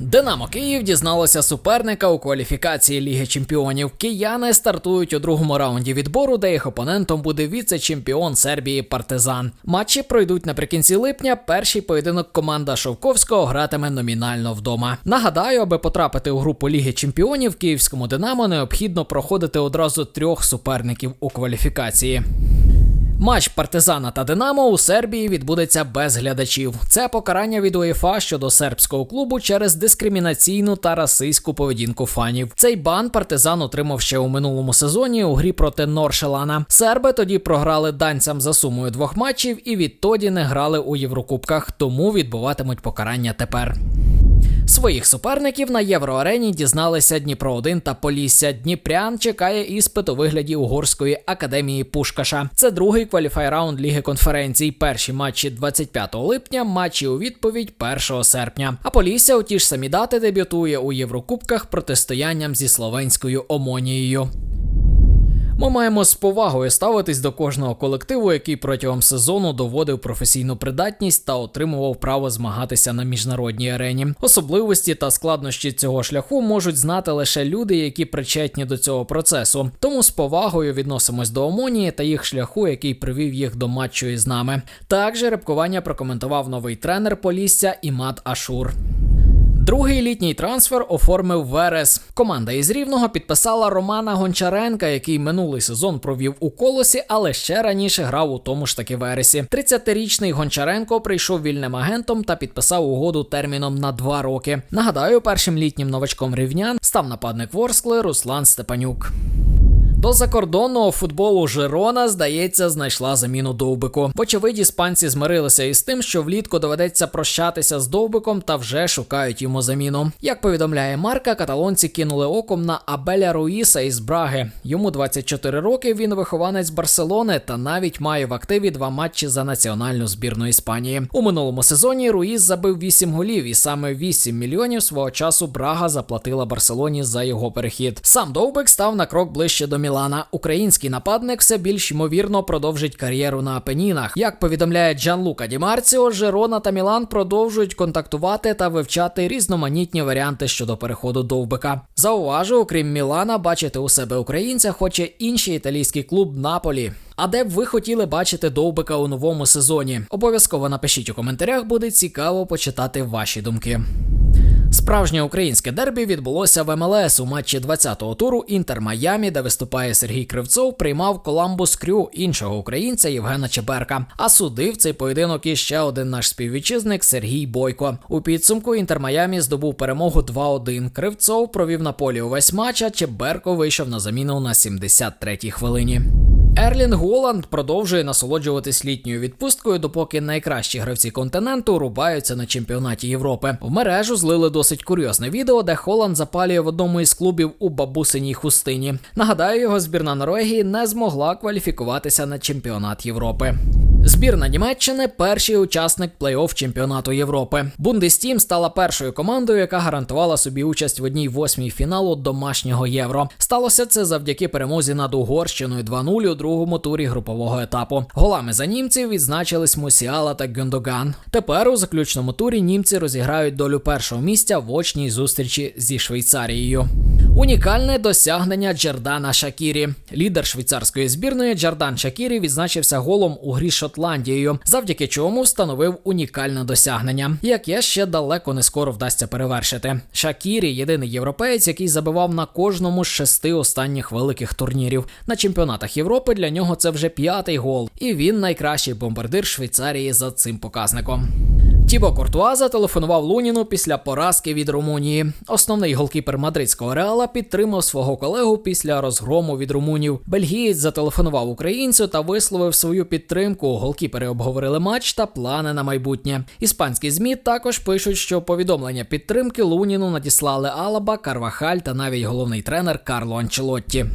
Динамо Київ дізналося суперника у кваліфікації Ліги Чемпіонів. Кияни стартують у другому раунді відбору, де їх опонентом буде віце-чемпіон Сербії Партизан. Матчі пройдуть наприкінці липня. Перший поєдинок команда Шовковського гратиме номінально вдома. Нагадаю, аби потрапити у групу Ліги Чемпіонів, київському Динамо необхідно проходити одразу трьох суперників у кваліфікації. Матч партизана та Динамо у Сербії відбудеться без глядачів. Це покарання від УЄФА щодо сербського клубу через дискримінаційну та расистську поведінку фанів. Цей бан партизан отримав ще у минулому сезоні у грі проти Норшелана. Серби тоді програли данцям за сумою двох матчів і відтоді не грали у Єврокубках, тому відбуватимуть покарання тепер. Своїх суперників на євроарені дізналися Дніпро 1 та Полісся. Дніпрян чекає іспит у вигляді угорської академії Пушкаша. Це другий кваліфай раунд Ліги конференцій. Перші матчі 25 липня, матчі у відповідь 1 серпня. А Полісся у ті ж самі дати дебютує у Єврокубках протистоянням зі словенською Омонією. Ми маємо з повагою ставитись до кожного колективу, який протягом сезону доводив професійну придатність та отримував право змагатися на міжнародній арені. Особливості та складнощі цього шляху можуть знати лише люди, які причетні до цього процесу. Тому з повагою відносимось до Омонії та їх шляху, який привів їх до матчу із нами. Так жеребкування прокоментував новий тренер Полісся Імад Ашур. Другий літній трансфер оформив Верес. Команда із Рівного підписала Романа Гончаренка, який минулий сезон провів у колосі, але ще раніше грав у тому ж таки Вересі. 30-річний Гончаренко прийшов вільним агентом та підписав угоду терміном на два роки. Нагадаю, першим літнім новачком рівнян став нападник Ворскли Руслан Степанюк. До закордонного футболу Жирона, здається, знайшла заміну Довбику. Вочевидь, іспанці змирилися із тим, що влітку доведеться прощатися з Довбиком та вже шукають йому заміну. Як повідомляє Марка, каталонці кинули оком на Абеля Руїса із Браги. Йому 24 роки. Він вихованець Барселони та навіть має в активі два матчі за національну збірну Іспанії. У минулому сезоні Руїс забив 8 голів, і саме 8 мільйонів свого часу Брага заплатила Барселоні за його перехід. Сам Довбик став на крок ближче до Мілана. Український нападник все більш ймовірно продовжить кар'єру на Апенінах. Як повідомляє Джанлука Ді Марціо, Жерона та Мілан продовжують контактувати та вивчати різноманітні варіанти щодо переходу Довбика. Зауважу, окрім Мілана, бачити у себе українця хоче інший італійський клуб Наполі. А де б ви хотіли бачити Довбика у новому сезоні? Обов'язково напишіть у коментарях, буде цікаво почитати ваші думки. Справжнє українське дербі відбулося в МЛС у матчі 20-го туру Інтер Майамі, де виступає Сергій Кривцов, приймав Коламбус Крю іншого українця Євгена Чеберка. А судив цей поєдинок іще один наш співвітчизник Сергій Бойко. У підсумку Інтер Майамі здобув перемогу 2-1. Кривцов провів на полі увесь матч, а Чеберко вийшов на заміну на 73-й хвилині. Ерлін Голанд продовжує насолоджуватись літньою відпусткою, допоки найкращі гравці континенту рубаються на чемпіонаті Європи. В мережу злили досить курйозне відео, де Холанд запалює в одному із клубів у бабусиній хустині. Нагадаю, його збірна Норвегії не змогла кваліфікуватися на чемпіонат Європи. Збірна Німеччини перший учасник плей-офф чемпіонату Європи. Бундестім стала першою командою, яка гарантувала собі участь в одній восьмій фіналу домашнього євро. Сталося це завдяки перемозі над Угорщиною 2-0 у другому турі групового етапу. Голами за німців відзначились Мусіала та Гюндоган. Тепер у заключному турі німці розіграють долю першого місця в очній зустрічі зі Швейцарією. Унікальне досягнення Джердана Шакірі. Лідер швейцарської збірної Джердан Шакірі відзначився голом у грі Шотландією, завдяки чому встановив унікальне досягнення, яке ще далеко не скоро вдасться перевершити. Шакірі єдиний європеєць, який забивав на кожному з шести останніх великих турнірів. На чемпіонатах Європи для нього це вже п'ятий гол, і він найкращий бомбардир Швейцарії за цим показником. Тібо Куртуа зателефонував Луніну після поразки від Румунії. Основний голкіпер мадридського реала підтримав свого колегу після розгрому від румунів. Бельгієць зателефонував українцю та висловив свою підтримку. Голкіпери обговорили матч та плани на майбутнє. Іспанські змі також пишуть, що повідомлення підтримки Луніну надіслали Алаба, Карвахаль та навіть головний тренер Карло Анчелотті.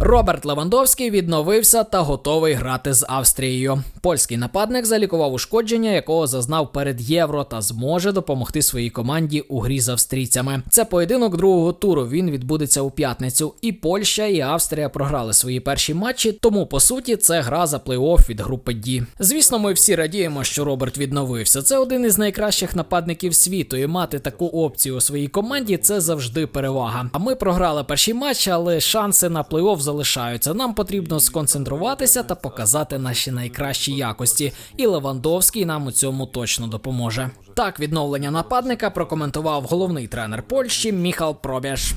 Роберт Левандовський відновився та готовий грати з Австрією. Польський нападник залікував ушкодження, якого зазнав перед євро, та зможе допомогти своїй команді у грі з австрійцями. Це поєдинок другого туру. Він відбудеться у п'ятницю. І Польща і Австрія програли свої перші матчі. Тому по суті це гра за плей-офф від групи Ді. Звісно, ми всі радіємо, що Роберт відновився. Це один із найкращих нападників світу. І мати таку опцію у своїй команді це завжди перевага. А ми програли перші матчі, але шанси на плей-офф залишаються. Нам потрібно сконцентруватися та показати наші найкращі якості. І Левандовський нам у цьому точно допоможе. Так, відновлення нападника прокоментував головний тренер Польщі Міхал Пробєш.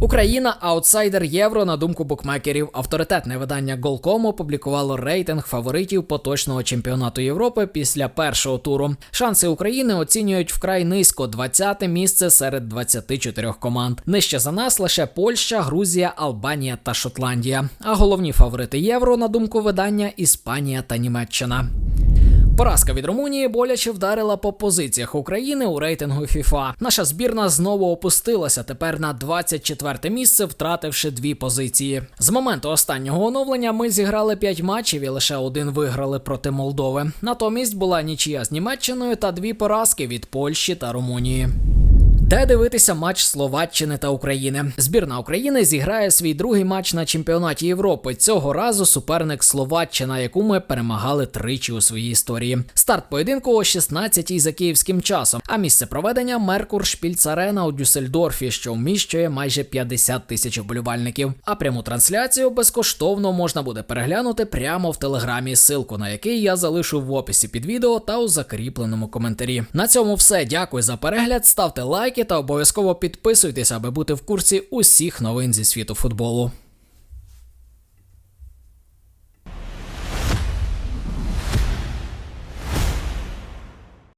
Україна аутсайдер євро на думку букмекерів. Авторитетне видання Голком опублікувало рейтинг фаворитів поточного чемпіонату Європи після першого туру. Шанси України оцінюють вкрай низько 20-те місце серед 24 команд. Нижче за нас лише Польща, Грузія, Албанія та Шотландія. А головні фаворити євро на думку видання Іспанія та Німеччина. Поразка від Румунії боляче вдарила по позиціях України у рейтингу FIFA. Наша збірна знову опустилася тепер на 24 місце, втративши дві позиції. З моменту останнього оновлення ми зіграли 5 матчів і лише один виграли проти Молдови. Натомість була нічия з Німеччиною та дві поразки від Польщі та Румунії. Де дивитися матч Словаччини та України? Збірна України зіграє свій другий матч на чемпіонаті Європи. Цього разу суперник Словаччина, яку ми перемагали тричі у своїй історії. Старт поєдинку о 16-й за київським часом. А місце проведення Меркур Шпільцарена у Дюссельдорфі, що вміщує майже 50 тисяч вболівальників. А пряму трансляцію безкоштовно можна буде переглянути прямо в телеграмі, ссылку на який я залишу в описі під відео та у закріпленому коментарі. На цьому все. Дякую за перегляд. Ставте лайки та обов'язково підписуйтесь, аби бути в курсі усіх новин зі світу футболу.